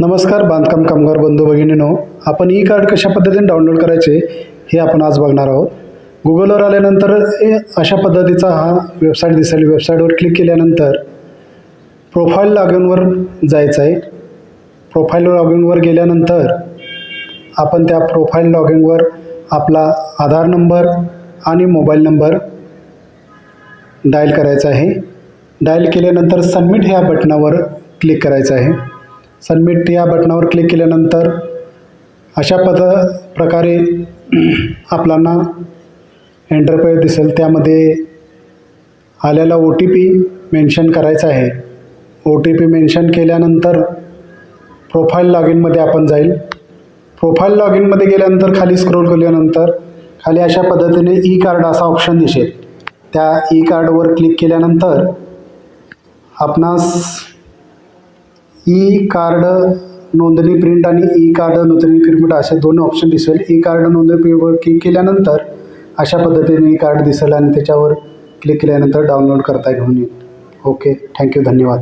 नमस्कार बांधकाम कामगार बंधू भगिनीनो. आपण ई कार्ड कशा पद्धतीने डाउनलोड करायचे हे आपण आज बघणार आहोत. गुगलवर आल्यानंतर अशा पद्धतीचा हा वेबसाईट दिसेल. वेबसाईटवर क्लिक केल्यानंतर प्रोफाईल लॉगिनवर जायचं आहे. प्रोफाईल लॉगिनवर गेल्यानंतर आपण त्या प्रोफाईल लॉगिनवर आपला आधार नंबर आणि मोबाईल नंबर डायल करायचा आहे. डायल केल्यानंतर सबमिट ह्या बटनावर क्लिक करायचं आहे. सबमिट या बटनावर क्लिक केल्यानंतर अशा पद प्रकारे आपल्याला एंटरप्राईज दिसेल. त्यामध्ये आलेला ओ टी पी मेन्शन करायचा आहे. ओ टी पी मेन्शन केल्यानंतर प्रोफाईल लॉगिनमध्ये आपण जाईल. प्रोफाईल लॉगिनमध्ये गेल्यानंतर खाली स्क्रोल केल्यानंतर खाली अशा पद्धतीने ई कार्ड असा ऑप्शन दिसेल. त्या ई कार्डवर क्लिक केल्यानंतर आपणास ई कार्ड नोंदणी प्रिंट आणि ई कार्ड नोंदणी प्रिंट असे दोन ऑप्शन दिसेल. ई कार्ड नोंदणी प्रिंट क्लिक केल्यानंतर अशा पद्धतीने ई कार्ड दिसेल आणि त्याच्यावर क्लिक केल्यानंतर डाउनलोड करता घेऊन येईल. ओके थँक्यू धन्यवाद.